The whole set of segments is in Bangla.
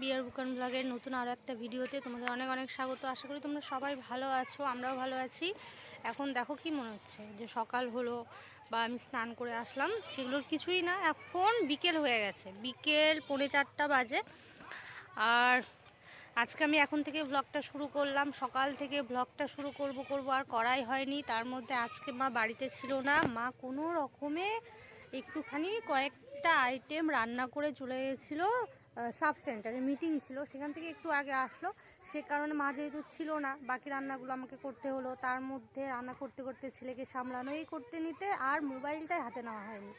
বিয়ার বুকান ব্লগের নতুন আরও একটা ভিডিওতে তোমাদের অনেক অনেক স্বাগত। আশা করি তোমরা সবাই ভালো আছো, আমরাও ভালো আছি। এখন দেখো কি মনে হচ্ছে, যে সকাল হলো বা আমি স্নান করে আসলাম, সেগুলোর কিছুই না, এখন বিকেল হয়ে গেছে। বিকেল পৌনে চারটা বাজে। আর আজকে আমি এখন থেকে ব্লগটা শুরু করলাম, সকাল থেকে ব্লগটা শুরু করব করব, আর করাই হয়নি। তার মধ্যে আজকে মা বাড়িতে ছিল না, মা কোনো রকমে একটুখানি কয়েকটা আইটেম রান্না করে চলে গেছিল। সাব সেন্টারে মিটিং ছিল। সেখান থেকে একটু আগে আসলো। সে কারণে মা যেহেতু ছিল না, বাকি রান্নাগুলো আমাকে করতে হলো। তার মধ্যে রান্না করতে করতে ছেলেকে সামলানো, এই করতে নিতে আর মোবাইলটাই হাতে নেওয়া হয়নি।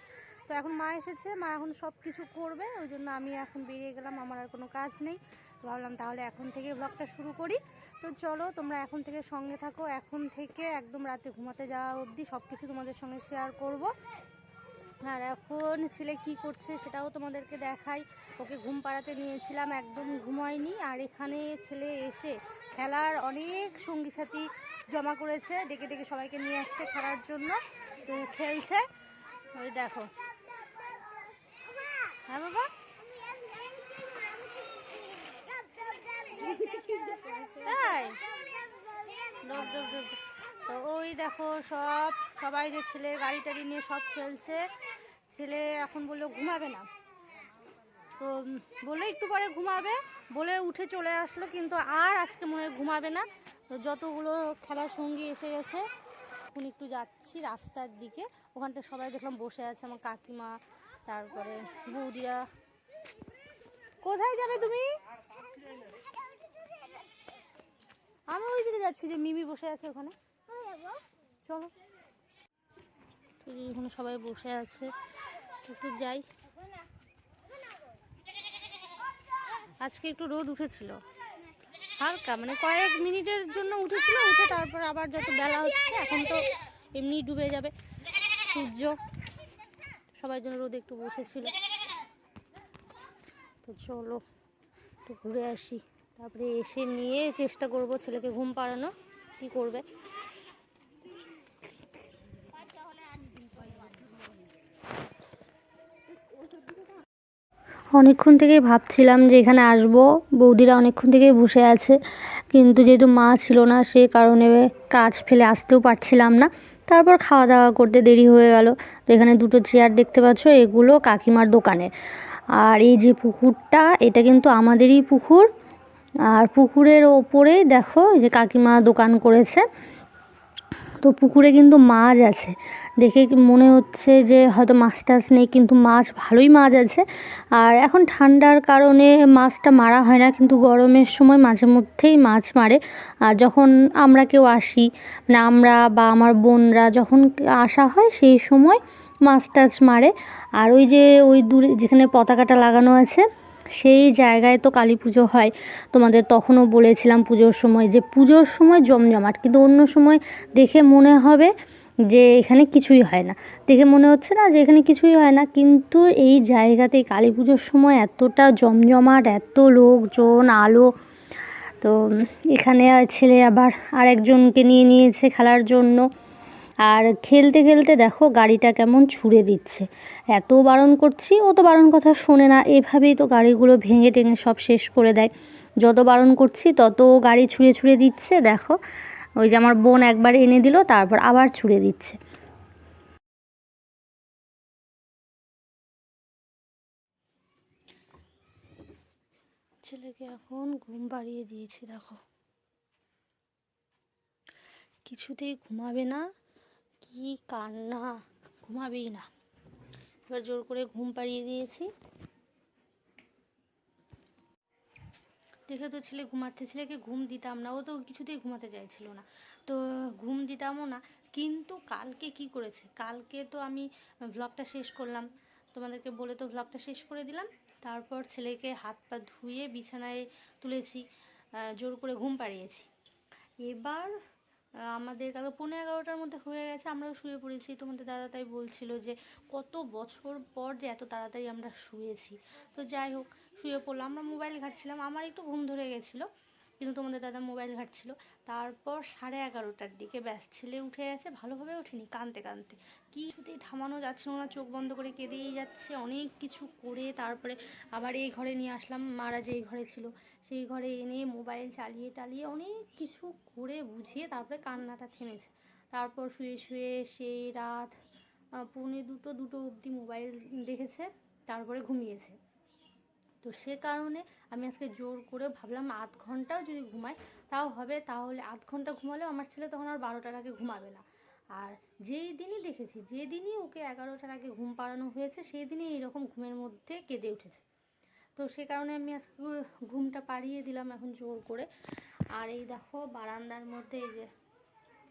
তো এখন মা এসেছে, মা এখন সব কিছু করবে, ওই জন্য আমি এখন বেরিয়ে গেলাম, আমার আর কোনো কাজ নেই। ভাবলাম তাহলে এখন থেকে ব্লগটা শুরু করি। তো চলো, তোমরা এখন থেকে সঙ্গে থাকো। এখন থেকে একদম রাতে ঘুমাতে যাওয়া অবধি সব কিছু তোমাদের সঙ্গে শেয়ার করব। আর এখন ছেলে কি করছে সেটাও তোমাদেরকে দেখাই। ওকে ঘুম পাড়াতে নিয়েছিলাম, একদম ঘুমায়নি। আর এখানে ছেলে এসে খেলার অনেক সঙ্গী সাথী জমা করেছে, ডেকে ডেকে সবাইকে নিয়ে আসছে খেলার জন্য। তো খেলছে। ওই দেখো। হ্যাঁ বাবা তাই দৌড় দৌড় দৌড় দৌড়। তো ওই দেখো সব, সবাই যে ছেলে গাড়ি টাড়ি নিয়ে সব খেলছে, ছেলে এখন বলল ঘুমাবে না। তো বলে একটু পরে ঘুমাবে, বলে উঠে চলে আসলো, কিন্তু আর আজকে মনে ঘুমাবে না। তো যতগুলো খেলার সঙ্গী এসে গেছে, এখন একটু যাচ্ছি রাস্তার দিকে। ওখানটা সবাই দেখলাম বসে আছে, আমার কাকিমা, তারপরে বৌদিরা। কোথায় যাবে তুমি? আমি ওই দিকে যাচ্ছি যে মিমি বসে আছে ওখানে। চলো। এখানে সবাই বসে আছে। একটু যাই। আজকে একটু রোদ উঠেছিল। হালকা মানে কয়েক মিনিটের জন্য উঠেছিল, উঠে তারপর আবার যত বেলা হচ্ছে, এখন তো এমনি ডুবে যাবে। সূর্য সবার জন্য রোদে একটু বসেছিল। তো চলো, একটু ঘুরে আসি। তারপরে এসে নিয়ে চেষ্টা করব ছেলেকে ঘুম পাড়ানো কি করবে। অনেকক্ষণ থেকেই ভাবছিলাম যে এখানে আসব। বৌদিরা অনেকক্ষণ থেকেই বসে আছে। কিন্তু যেহেতু মা ছিল না, সে কারণে কাজ ফেলে আসতেও পারছিলাম না। তারপর খাওয়া দাওয়া করতে দেরি হয়ে গেল। তো এখানে দুটো চেয়ার দেখতে পাচ্ছ, এগুলো কাকিমার দোকানের আর এই যে পুকুরটা, এটা কিন্তু আমাদেরই পুকুর। আর পুকুরের ওপরেই দেখো যে কাকিমা দোকান করেছে। তো পুকুরে কিন্তু মাছ আছে। দেখে মনে হচ্ছে যে হয়তো মাছ টাছ নেই, কিন্তু মাছ ভালোই মাছ আছে। আর এখন ঠান্ডার কারণে মাছটা মারা হয় না, কিন্তু গরমের সময় মাঝে মধ্যেই মাছ মারে। আর যখন আমরা কেউ আসি মানে আমরা বা আমার বোনরা যখন আসা হয়, সেই সময় মাছ টাছ মারে। আর ওই যে ওই দূরে যেখানে পতাকাটা লাগানো আছে, সেই জায়গায় তো কালী পুজো হয়। তোমাদের তখনও বলেছিলাম পুজোর সময় যে পুজোর সময় জমজমাট, কিন্তু অন্য সময় দেখে মনে হবে যে এখানে কিছুই হয় না। দেখে মনে হচ্ছে না যে এখানে কিছুই হয় না, কিন্তু এই জায়গাতে কালী পুজোর সময় এতটা জমজমাট, এত লোকজন, আলো। তো এখানে ছেলে আবার আরেকজনকে নিয়ে নিয়েছে খেলার জন্য। আর খেলতে খেলতে দেখো গাড়িটা কেমন ছুঁড়ে দিচ্ছে। এত বারণ করছি ও তো বারণ কথা শোনে না। এভাবেই তো গাড়িগুলো ভেঙে টেঙে সব শেষ করে দেয়। যত বারণ করছি তত গাড়ি ছুঁড়ে ছুঁড়ে দিচ্ছে, দেখো। ওই যে আমার বোন একবার এনে দিল, তারপর আবার ছুঁড়ে দিচ্ছে। ছেলেকে এখন ঘুম পাড়িয়ে দিয়েছি, দেখো। কিছুতেই ঘুমাবে না, কি কান্না, ঘুমাবেই না। এবার জোর করে ঘুম পাড়িয়ে দিয়েছি। দেখে তো ছেলে ঘুমাচ্ছে, ছেলেকে ঘুম দিতাম না, ও তো কিছুতেই ঘুমাতে চাইছিল না। তো ঘুম দিতামও না, কিন্তু কালকে কি করেছে? কালকে তো আমি ভ্লগটা শেষ করলাম। তোমাদেরকে বলে তো ভ্লগটা শেষ করে দিলাম। তারপর ছেলেকে হাত পা ধুয়ে বিছানায় তুলেছি জোর করে ঘুম পাড়িয়েছি। এবার আমাদের কাল পনেরো এগারোটার মধ্যে হয়ে গেছে, আমরাও শুয়ে পড়েছি। তোমাদের দাদা তাই বলছিল যে, কত বছর পর যে এত তাড়াতাড়ি আমরা শুয়েছি। তো যাই হোক শুয়ে পড়লাম, আমরা মোবাইল ঘাটছিলাম। আমার একটু ঘুম ধরে গেছিল, কিন্তু তোমাদের দাদা মোবাইল ঘাটছিল। তারপর সাড়ে এগারোটার দিকে ব্যাস, ছেলে উঠে গেছে, ভালোভাবে ওঠেনি কানতে কানতে কিছুতেই থামানো যাচ্ছিল না চোখ বন্ধ করে কেঁদেই যাচ্ছে, অনেক কিছু করে তারপরে আবার এই ঘরে নিয়ে আসলাম, মারা যেই ঘরে ছিল। সেই ঘরে এনে মোবাইল চালিয়ে টালিয়ে অনেক কিছু করে বুঝিয়ে তারপরে কান্নাটা থেমেছে। তারপর শুয়ে শুয়ে সেই রাত পৌনে দুটো দুটো অবধি মোবাইল দেখেছে, তারপরে ঘুমিয়েছে। তো সে কারণে আমি আজকে জোর করে ভাবলাম আধ ঘন্টাও যদি ঘুমাই, তাও হবে, তাহলে আধ ঘণ্টা ঘুমালেও আমার ছেলে তখন আর বারোটার আগে ঘুমাবে না। আর যেই দিনই দেখেছি যেদিনই ওকে এগারোটার আগে ঘুম পাড়ানো হয়েছে, সেই দিনই এইরকম ঘুমের মধ্যে কেঁদে উঠেছে। তো সে কারণে আমি আজকে ঘুমটা পাড়িয়ে দিলাম এখন জোর করে। আর এই দেখো বারান্দার মধ্যে এই যে,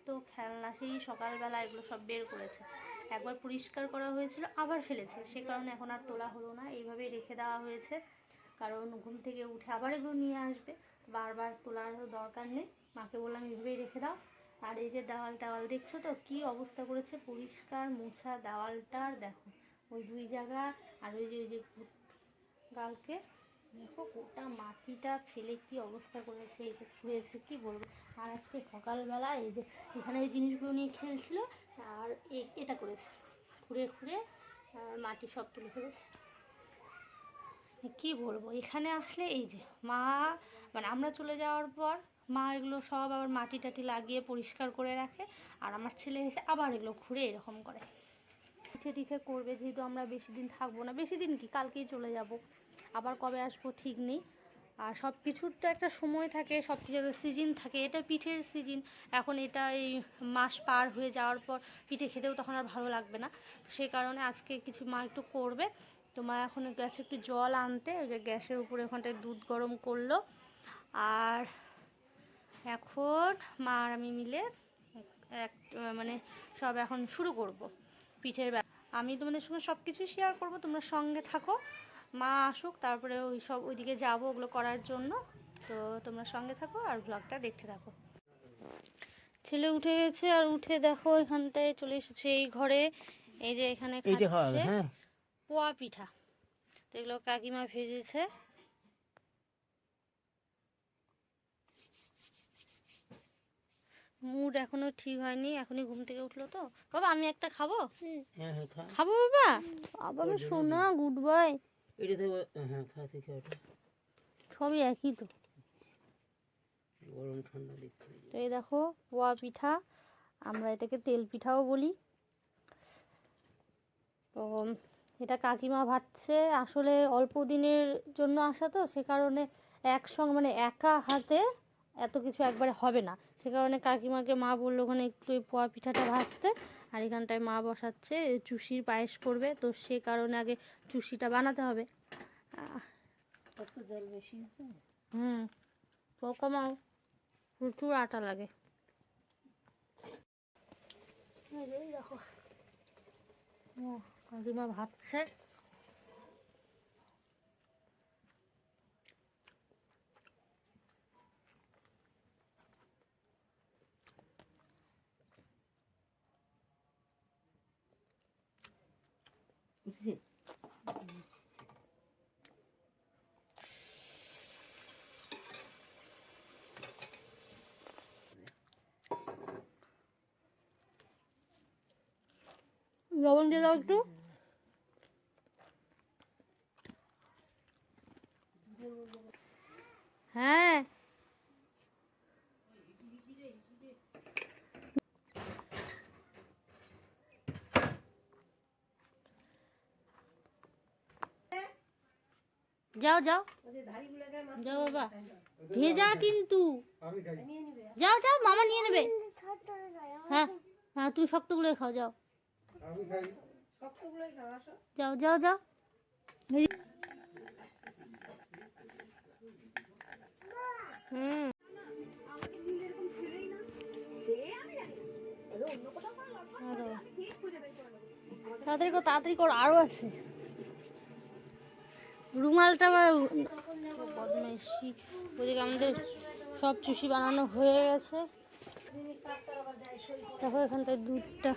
তো খেলনা সেই সকালবেলা এগুলো সব বের করেছে। একবার পরিষ্কার করা হয়েছিল, আবার ফেলেছে। সে কারণে এখন আর তোলা হলো না। এইভাবেই রেখে দেওয়া হয়েছে। কারণ ঘুম থেকে উঠে আবার এগুলো নিয়ে আসবে। বারবার তোলার দরকার নেই। মাকে বললাম, এইভাবেই রেখে দাও। আর এই যে দেওয়াল টাওয়াল দেখছ তো, কি অবস্থা করেছে? পরিষ্কার মোছা দেওয়ালটার দেখো, ওই দুই জায়গা আর ওই যে ওই যে গালকে দেখো, গোটা মাটিটা ফেলে কি অবস্থা করেছে, এই যে খুঁড়েছে, কি বলব? আর আজকে সকালবেলা এই যে, এখানে ওই জিনিসগুলো নিয়ে খেলছিল, আর এটা করেছে। খুঁড়ে খুঁড়ে মাটি সব তুলে ফেলেছে। কি বলব? এখানে আসলে এই যে মা মানে আমরা চলে যাওয়ার পর মা এগুলো সব আবার মাটি টাটি লাগিয়ে পরিষ্কার করে রাখে আর আমার ছেলে এসে আবার এগুলো ঘুরে এরকম করে। পিঠে টিঠে করবে, যেহেতু আমরা বেশি দিন থাকব না। বেশি দিন কি? কালকেই চলে যাব। আবার কবে আসব ঠিক নেই। আর সব কিছুর তো একটা সময় থাকে সব কিছুর সিজন থাকে। এটা পিঠের সিজন এখন এটা এই মাস পার হয়ে যাওয়ার পর পিঠে খেতেও তখন আর ভালো লাগবে না। সে কারণে আজকে কিছু মা একটু করবে। তো মা এখন গ্যাসে একটু জল আনতে ওই যে গ্যাসের উপরে ওখানটায় দুধ গরম করল। আর এখন মা আর আমি মিলে এক মানে সব এখন শুরু করব পিঠের আমি তোমাদের সঙ্গে সব কিছু শেয়ার করব তোমরা সঙ্গে থাকো। মা আসুক তারপরে ওই সব ওইদিকে যাব ওগুলো করার জন্য। তো তোমরা সঙ্গে থাকো আর ব্লগটা দেখতে থাকো। ছেলে উঠে গেছে আর উঠে দেখো এখানটায় চলে এসেছে এই ঘরে। এই যে এখানে খাচ্ছে। হ্যাঁ। পোয়া পিঠা। তো এগুলো কাকিমা ভেজেছে। মুড এখনও ঠিক হয়নি এখনই ঘুম থেকে উঠল তো। বাবা আমি একটা খাব? হ্যাঁ হ্যাঁ খাব বাবা? বাবা আমি সোনা গুড বয়। এটা তো হ্যাঁ খা থেকে সবই একই তো। গরম ঠান্ডা দিচ্ছে। তো এই দেখো পোয়া পিঠা। আমরা এটাকে তেল পিঠাও বলি। তো এটা কাকিমা ভাবছে আসলে অল্প দিনের জন্য আসা তো সে কারণে একসঙ্গে মানে একা হাতে এত কিছু একবারে হবে না। সে কারণে কাকিমাকে মা বলল ওখানে একটু পোয়া পিঠাটা ভাজতে। আর এখানটায় মা বসাচ্ছে চুষির পায়েস করবে। তো সে কারণে আগে চুষিটা বানাতে হবে। জল বেশি হুম। কমাও। প্রচুর আটা লাগে। দেখো। কাকিমা ভাবছে লবণ দিয়ে দাও একটু হ্যাঁ যাও যাও। যাও বাবা। ভেজা কিন্তু। যাও যাও, মামা নিয়ে নেবে। হ্যাঁ হ্যাঁ তুমি শক্তগুলো খাও, যাও। যাও যাও যাও। হুম। তাড়াতাড়ি করো তাড়াতাড়ি করো, আরও আছে। রুমালটা আমার বদমাইশি। ওদিকে আমাদের সব চুষি বানানো হয়ে গেছে। তারপর থেকে দুধটা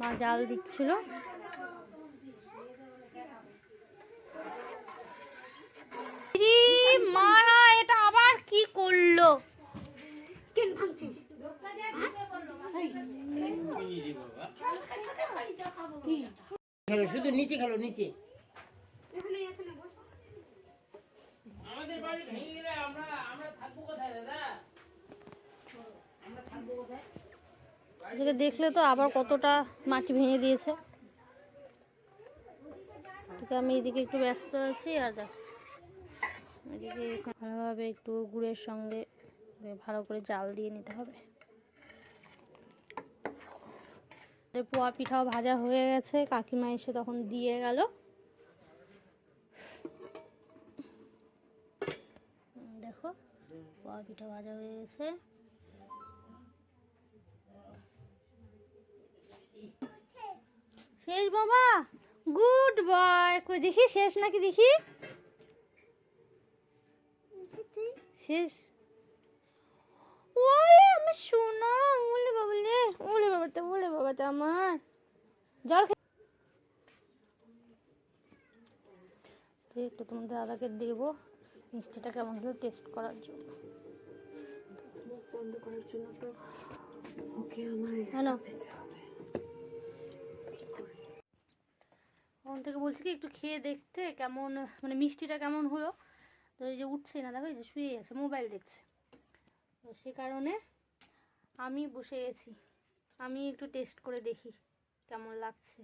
মা জাল দিচ্ছিল। মা এটা আবার কি করল? কেন ভাঙছিস? হ্যাঁ? শুধু নিচে খেলো নিচে। দেখলে তো আবার কতটা মাটি ভেঙে দিয়েছে। আমি এদিকে একটু ব্যস্ত আছি আর এদিকে ভালোভাবে একটু গুড়ের সঙ্গে ভালো করে জাল দিয়ে নিতে হবে। পোয়া পিঠাও ভাজা হয়ে গেছে, কাকিমা এসে তখন দিয়ে গেল। পোয়া পিঠা ভাজা হয়ে গেছে। শেষ বাবা? Good boy. কই দেখি, শেষ নাকি দেখি? শেষ। ওলে আমার সোনা, ওলে বাবলে ওলে বাবাতে ওলে বাবাতে আমার। জল একটু তোমাদের দাদাকে দেবো। মিষ্টিটা কেমন হলো টেস্ট করার জন্য? বন্ধ করার জন্য তো ওকে আমার হ্যালো। ওখান থেকে বলছি কি একটু খেয়ে দেখতে কেমন মানে মিষ্টিটা কেমন হলো। তো এই যে উঠছে না দেখো এই যে শুয়ে গেছে মোবাইল দেখছে। তো সে কারণে আমি বসে গেছি। আমি একটু টেস্ট করে দেখি কেমন লাগছে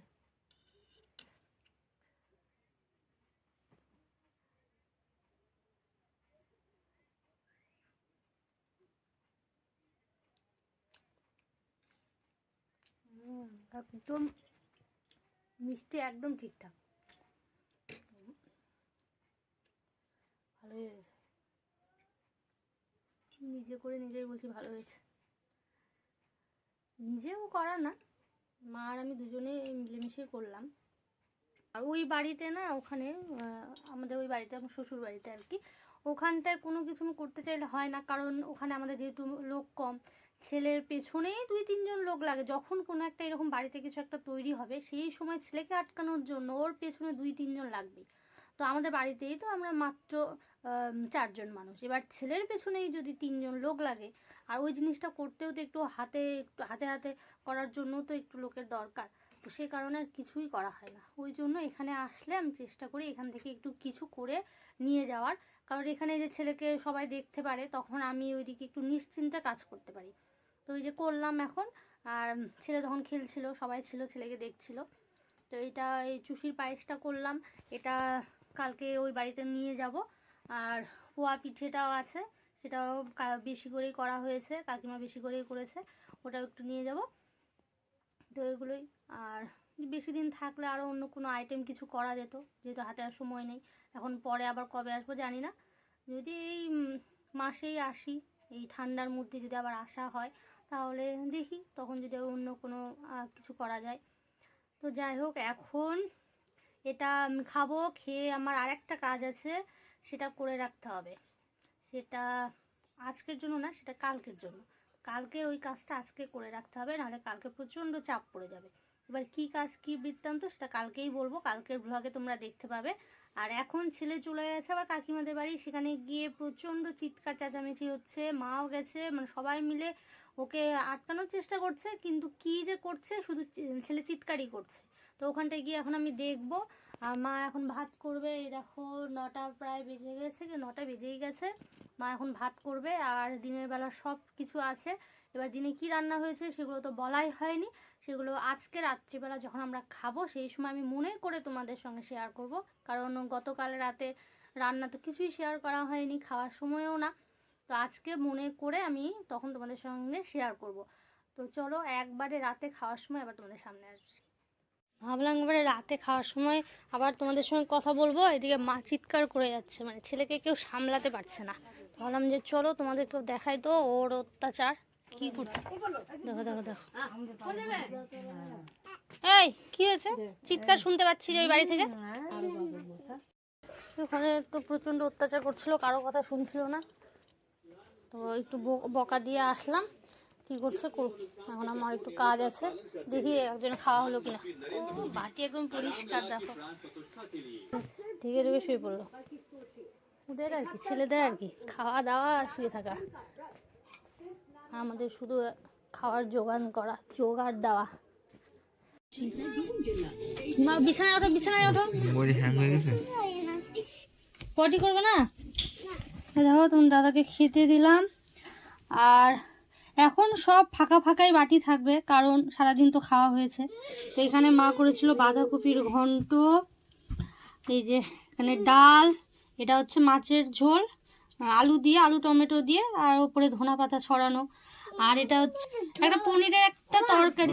হুম, একদম মিষ্টি, একদম ঠিকঠাক। ভালো হয়েছে। নিজে করে নিজেই বলছি ভালো হয়েছে। নিজেও করা না, মা আর আমি দুজনে মিলেমিশে করলাম। আর ওই বাড়িতে না, ওখানে আমাদের ওই বাড়িতে, আমার শ্বশুর বাড়িতে আর কি, ওখানটায় কোনো কিছু করতে চাইলে হয় না, কারণ ওখানে আমাদের যেহেতু লোক কম ছেলের পেছনেই দুই, তিনজন লোক লাগে। যখন কোনো একটা এরকম বাড়িতে কিছু একটা তৈরি হবে, সেই সময় ছেলেকে আটকানোর জন্য ওর পেছনে দুই, তিনজন লাগবেই তো আমাদের বাড়িতেই তো আমরা মাত্র চারজন মানুষ। এবার ছেলের পেছনেই যদি তিনজন লোক লাগে, আর ওই জিনিসটা করতেও তো একটু হাতে একটু হাতে হাতে করার জন্য তো একটু লোকের দরকার। তো সে কারণে আর কিছুই করা হয় না। ওই জন্য এখানে আসলে আমি চেষ্টা করি এখান থেকে একটু কিছু করে নিয়ে যাওয়ার। কারণ এখানে যে ছেলেকে সবাই দেখতে পারে, তখন আমি ওইদিকে একটু নিশ্চিন্তে কাজ করতে পারি। তো এই যে করলাম এখন, আর ছেলে তখন খেলছিল, সবাই ছিল, ছেলেকে দেখছিল। তো এটা এই চুষির পায়েসটা করলাম, এটা কালকে ওই বাড়িতে নিয়ে যাব। আর পোয়া পিঠেটাও আছে, সেটাও বেশি করেই করা হয়েছে, কাকিমা বেশি করেই করেছে, ওটাও একটু নিয়ে যাব। তো এগুলোই, আর বেশি দিন থাকলে আরও অন্য কোনো আইটেম কিছু করা যেত, যেহেতু হাতে আর সময় নেই। এখন পরে আবার কবে আসব জানি না। যদি এই মাসেই আসি, এই ঠান্ডার মধ্যে যদি আবার আসা হয় তাহলে দেখি তখন যদি আবার অন্য কোনো কিছু করা যায়। তো যাই হোক, এখন এটা খাব, খেয়ে আমার আর একটা কাজ আছে, সেটা করে রাখতে হবে। সেটা আজকের জন্য না, সেটা কালকের জন্য। কালকের ওই কাজটা আজকে করে রাখতে হবে, নাহলে কালকে প্রচণ্ড চাপ পড়ে যাবে। এবার কি কাজ, কি বৃত্তান্ত, সেটা কালকেই বলব। কালকের ব্লগে তোমরা দেখতে পাবে। আর এখন ছেলে চলে গেছে, আবার কাকিমাদের বাড়ি। সেখানে গিয়ে প্রচণ্ড চিৎকার, চেঁচামেচি হচ্ছে, মাও গেছে মানে সবাই মিলে ওকে আটকানোর চেষ্টা করছে, কিন্তু কি যে করছে, শুধু ছেলে চিৎকারই করছে। তো ওখানটায় গিয়ে এখন আমি দেখব। আর মা এখন ভাত করবে, এই দেখো নটা প্রায় বেজে গেছে কি, নটা বেজেই গেছে। মা এখন ভাত করবে, আর দিনের বেলা সব কিছু আছে। এবার দিনে কি রান্না হয়েছে সেগুলো তো বলাই হয়নি। সেগুলো আজকে রাত্রিবেলা যখন আমরা খাব, সেই সময় আমি মনে করে তোমাদের সঙ্গে শেয়ার করব। কারণ গতকাল রাতে রান্না তো কিছুই শেয়ার করা হয়নি, খাওয়ার সময়ও না। তো আজকে মনে করে আমি তখন তোমাদের সঙ্গে শেয়ার করব। তো চলো একবারে রাতে খাওয়ার সময় আবার তোমাদের সামনে আসছি। ভাবলাম এবারে রাতে খাওয়ার সময় আবার তোমাদের সঙ্গে কথা বলব। এদিকে মা চিৎকার করে যাচ্ছে মানে ছেলেকে কেউ সামলাতে পারছে না। ভাবলাম যে চলো তোমাদেরকেও দেখাই তো, ওর অত্যাচার। কি করছে? দেখো দেখো দেখো। এই কি হয়েছে? চিৎকার শুনতে পাচ্ছি যে ওই বাড়ি থেকে? ওখানে তো প্রচণ্ড অত্যাচার করছিল কারও কথা শুনছিল না। তো একটু বকা দিয়ে আসলাম। কি করছে করুক এখন আমার একটু কাজ আছে। দেখি একজন খাওয়া হলো কিনা। বাটি একদম পরিষ্কার দেখো। ঢেকে ঢুকে শুয়ে পড়ল। ওদের আর কি ছেলেদের আর কি খাওয়া দাওয়া শুয়ে থাকা। আমাদের শুধু খাওয়ার যোগান করা জোগাড় দেওয়া। মা বিছানায় ওঠো বিছানায় ওঠো। বডি হ্যাং হয়ে গেছে? পটি করবে না? দেখো তুমি দাদাকে খেতে দিলাম। আর এখন সব ফাঁকা ফাঁকাই বাটি থাকবে কারণ সারাদিন তো খাওয়া হয়েছে। তো এখানে মা করেছিল বাঁধাকপির ঘন্ট এই যে এখানে ডাল এটা হচ্ছে মাছের ঝোল আলু দিয়ে আলু টমেটো দিয়ে আর ওপরে ধনা পাতা ছড়ানো। আর এটা হচ্ছে একটা পনিরের একটা তরকারি।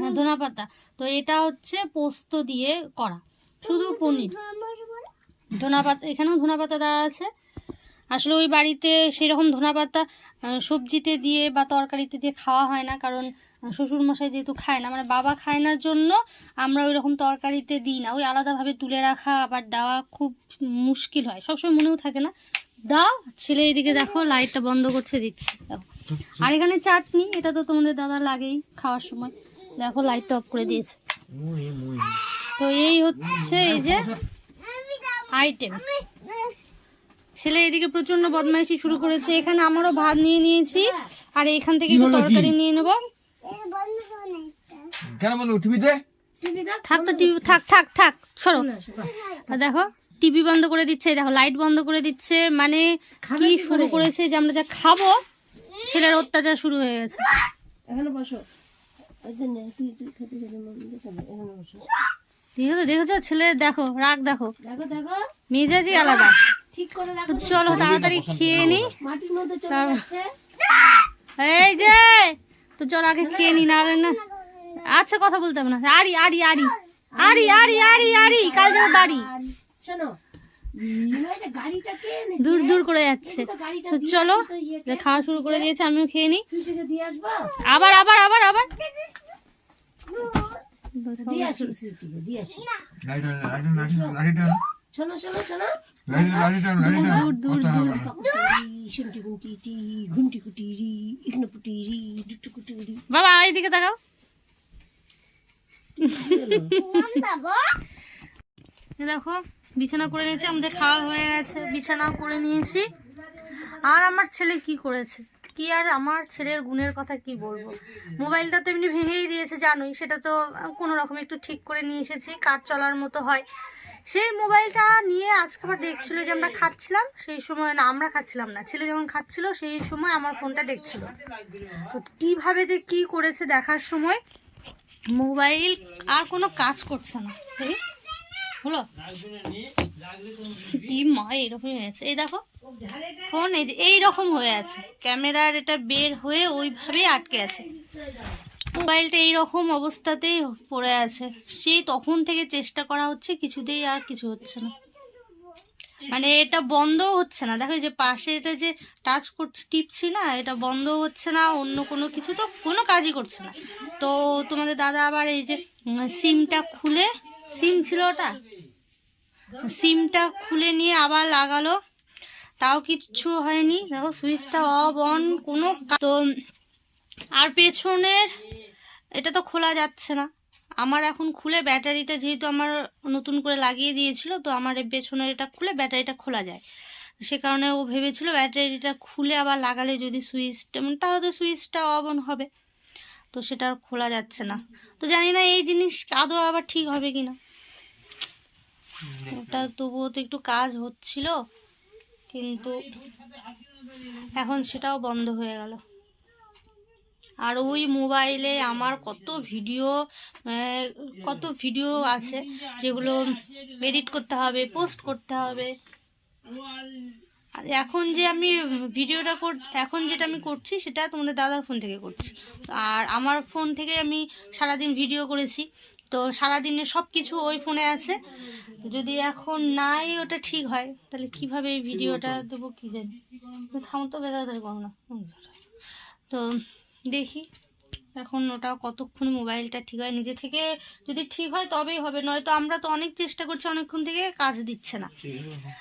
হ্যাঁ ধনা পাতা। তো এটা হচ্ছে পোস্ত দিয়ে করা। শুধু পনির। ধনা পাতা এখানেও ধনা পাতা দেওয়া আছে। আসলে ওই বাড়িতে সেরকম ধনা পাতা সবজিতে দিয়ে বা তরকারিতে দিয়ে খাওয়া হয় না। কারণ শ্বশুর মশাই যেহেতু খায় না মানে বাবা খায় নার জন্য আমরা ওই রকম তরকারিতে দিই না। ওই আলাদাভাবে তুলে রাখা আবার দেওয়া খুব মুশকিল হয়। সবসময় মনেও থাকে না দাও ছেলে এদিকে দেখো লাইটটা বন্ধ করছে দিচ্ছে। দেখো। আর এখানে চাটনি এটা তো তোমাদের দাদা লাগেই খাওয়ার সময়। দেখো লাইটটা অফ করে দিয়েছে। মুই মুই। তো এই হচ্ছে এই যে আইটেম ছেলে এদিকে প্রচণ্ড বদমাইশি শুরু করেছে। এখানে আমারও ভাত নিয়ে নিয়েছি। আর এখান থেকে একটু তরকারি নিয়ে নেব। কেন বন্ধু টিভিতে থাক তো টিভি থাক থাক থাক সরো। আর দেখো টিভি বন্ধ করে দিচ্ছে। দেখো লাইট বন্ধ করে দিচ্ছে। মানে কি শুরু করেছে যে আমরা যা খাব ছেলের অত্যাচার শুরু হয়ে গেছে। এখানে বসো। দেখেছ দেখেছ? ছেলে দেখো রাগ দেখো। দেখো দেখো। মেজাজই আলাদা। ঠিক করে তো চলো তাড়াতাড়ি খেয়ে নি। মাটির মধ্যে চলে তার- যাচ্ছে। এই যে! তো চল আগে খেয়ে নি না আচ্ছা কথা বলতে হবে না। আরি আরি আরি আরি আরি আরি আরি কাল যাবে বাড়ি। শোনো দূর দূর করে যাচ্ছে। তো চলো আসি তো ইয়েকে। যে খাওয়া শুরু করে দিয়েছে আমিও খেয়ে নি তুই থেকে দিয়ে আসব? আবার আবার আবার আবার। বাবা এইদিকে তাকাও। এই দেখো বিছানা করে নিয়েছি, আমাদের খাওয়া হয়ে গেছে, বিছানাও করে নিয়েছি। আর আমার ছেলে কি করেছে? কি আর আমার ছেলের গুণের কথা কি বলব? মোবাইলটা তো এমনি ভেঙেই দিয়েছে, জানোই, সেটা তো কোনো রকম একটু ঠিক করে নিয়ে এসেছি, কাজ চলার মতো হয়। সেই মোবাইলটা নিয়ে আজকে আবার দেখছিল যে আমরা খাচ্ছিলাম, সেই সময় না, আমরা খাচ্ছিলাম না, ছেলে যখন খাচ্ছিল, সেই সময় আমার ফোনটা দেখছিল। তো কীভাবে যে কি করেছে দেখার সময়, মোবাইল আর কোনো কাজ করছে না। হলো? মা হয়েছে এই দেখো ফোন এই যে এইরকম হয়ে আছে। ক্যামেরার এটা বের হয়ে ওইভাবেই আটকে আছে। মোবাইলটা এইরকম অবস্থাতেই পড়ে আছে। সেই তখন থেকে চেষ্টা করা হচ্ছে কিছুতেই আর কিছু হচ্ছে না। মানে এটা বন্ধও হচ্ছে না। দেখো যে পাশে এটা যে টাচ করছে টিপছি না এটা বন্ধ হচ্ছে না অন্য কোনো কিছু তো কোনো কাজই করছে না। তো তোমাদের দাদা আবার এই যে সিমটা খুলে সিম ছিল ওটা? সিমটা খুলে নিয়ে আবার লাগালো। তাও কিচ্ছু হয়নি। দেখো, সুইচটা অফ অন, কোনো তো, আর পেছনের, এটা তো খোলা যাচ্ছে না। আমার এখন খুলে ব্যাটারিটা যেহেতু আমার নতুন করে লাগিয়ে দিয়েছিল, তো আমার পেছনের এটা খুলে ব্যাটারিটা খোলা যায়। সে কারণে ও ভেবেছিল ব্যাটারিটা খুলে আবার লাগালে যদি সুইচটা মানে তাহলে তো সুইচটা অফ অন হবে। তো সেটা আর খোলা যাচ্ছে না। তো জানি না এই জিনিস আদৌ আবার ঠিক হবে কিনা। ওটা তবুও তো একটু কাজ হচ্ছিল কিন্তু এখন সেটাও বন্ধ হয়ে গেল। আর ওই মোবাইলে আমার কত ভিডিও কত ভিডিও আছে যেগুলো এডিট করতে হবে পোস্ট করতে হবে। আর এখন যে আমি ভিডিওটা কর এখন যেটা আমি করছি সেটা তোমাদের দাদার ফোন থেকে করছি। আর আমার ফোন থেকে আমি সারাদিন ভিডিও করেছি তো সারাদিনে সব কিছু ওই ফোনে আছে। যদি এখন নাই ওটা ঠিক হয় তাহলে কীভাবে এই ভিডিওটা দেবো কি জানি। থামো তো বেদাদার করো না তো দেখি এখন ওটা কতক্ষণ মোবাইলটা ঠিক হয় নিজে থেকে যদি ঠিক হয় তবেই হবে নয়তো আমরা তো অনেক চেষ্টা করছি অনেকক্ষণ থেকে কাজ দিচ্ছে না।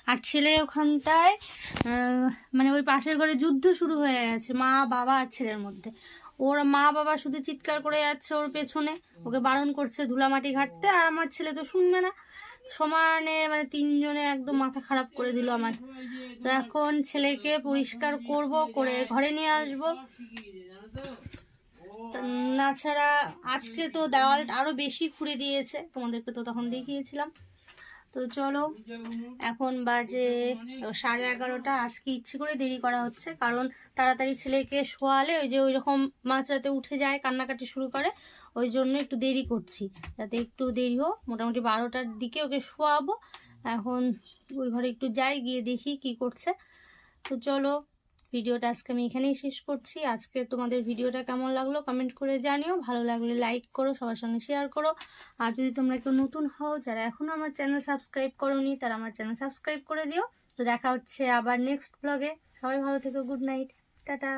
আর ছেলে ওখানটায় মানে ওই পাশের ঘরে যুদ্ধ শুরু হয়ে গেছে মা বাবা আর ছেলের মধ্যে। ওর মা বাবা শুধু চিৎকার করে যাচ্ছে ওর পেছনে ওকে বারণ করছে ধুলামাটি ঘাটতে আর আমার ছেলে তো শুনবে না। সমানে মানে তিনজনে একদম মাথা খারাপ করে দিল আমার। তো এখন ছেলেকে পরিষ্কার করব, করে ঘরে নিয়ে আসব। তাছাড়া আজকে তো দেওয়াল আরও বেশি খুঁড়ে দিয়েছে, তোমাদেরকে তো তখন দেখিয়েছিলাম। তো চলো, এখন বাজে সাড়ে এগারোটা। আজকে ইচ্ছে করে দেরি করা হচ্ছে, কারণ তাড়াতাড়ি ছেলেকে শোয়ালে ওই যে ওই রকম মাঝরাতে উঠে যায়, কান্নাকাটি শুরু করে, ওই জন্য একটু দেরি করছি, যাতে একটু দেরি হোক। মোটামুটি বারোটার দিকে ওকে শোয়াবো। এখন ওই ঘরে একটু যাই, গিয়ে দেখি কি করছে। তো চলো ভিডিওটা আজকে আমি এখানেই শেষ করছি। আজকে তোমাদের ভিডিওটা কেমন লাগল কমেন্ট করে জানিও। ভালো লাগলে লাইক করো, সবার সঙ্গে শেয়ার করো। আর যদি তোমরা কেউ নতুন হও, যারা এখনও আমার চ্যানেল সাবস্ক্রাইব করোনি, তারা আমার চ্যানেল সাবস্ক্রাইব করে দিও। তো দেখা হচ্ছে আবার নেক্সট ব্লগে সবাই ভালো থেকো গুড নাইট টাটা।